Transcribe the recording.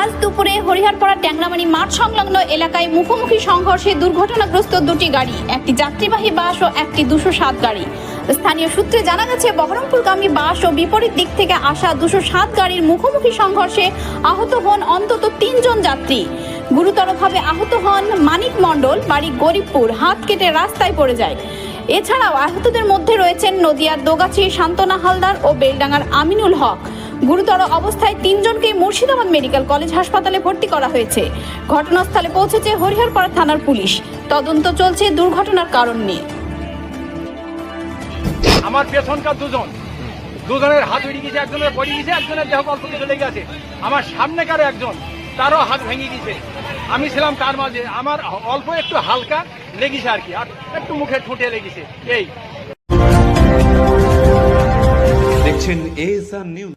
আজ দুপুরে হরিহরপাড়া ট্যাংরামানি মাঠ সংলগ্ন এলাকায় মুখোমুখি সংঘর্ষে দুর্ঘটনাগ্রস্ত দুটি গাড়ি, একটি যাত্রীবাহী বাস ও একটি দুশো সাত গাড়ি। স্থানীয় সূত্রে জানা গেছে, বহরমপুরগামী বাস ও বিপরীত দিক থেকে আসা দুশো সাত গাড়ির মুখোমুখি সংঘর্ষে আহত হন অন্তত তিনজন যাত্রী। গুরুতরভাবে আহত হন মানিক মণ্ডল, বাড়ি গরিবপুর, হাত কেটে রাস্তায় পড়ে যায়। এছাড়াও আহতদের মধ্যে রয়েছেন নদিয়ার দোগাছি শান্তনা হালদার ও বেলডাঙ্গার আমিনুল হক। গুরুতর অবস্থায় তিনজনকে মুর্শিদাবাদ মেডিকেল কলেজ হাসপাতালে ভর্তি করা হয়েছে। ঘটনাস্থলে পৌঁছেছে হরিহরপাড়া থানার পুলিশ। তদন্ত চলছে দুর্ঘটনার কারণ নিয়ে। আমার পেছনকার দুজন। দুজনের হাত উড়ে গেছে একজনের পড়ে গেছে একজনের দেহ অল্প কিছু লেগে আছে আমার সামনেকার একজন তারও হাত ভেঙে গেছে আমি ছিলাম তার মাঝে। আমার অল্প একটু হালকা লেগেছে আর কি। আর একটু মুখে ঠুঁটে লেগেছে। এই। দেখছেন এএসআর নিউজ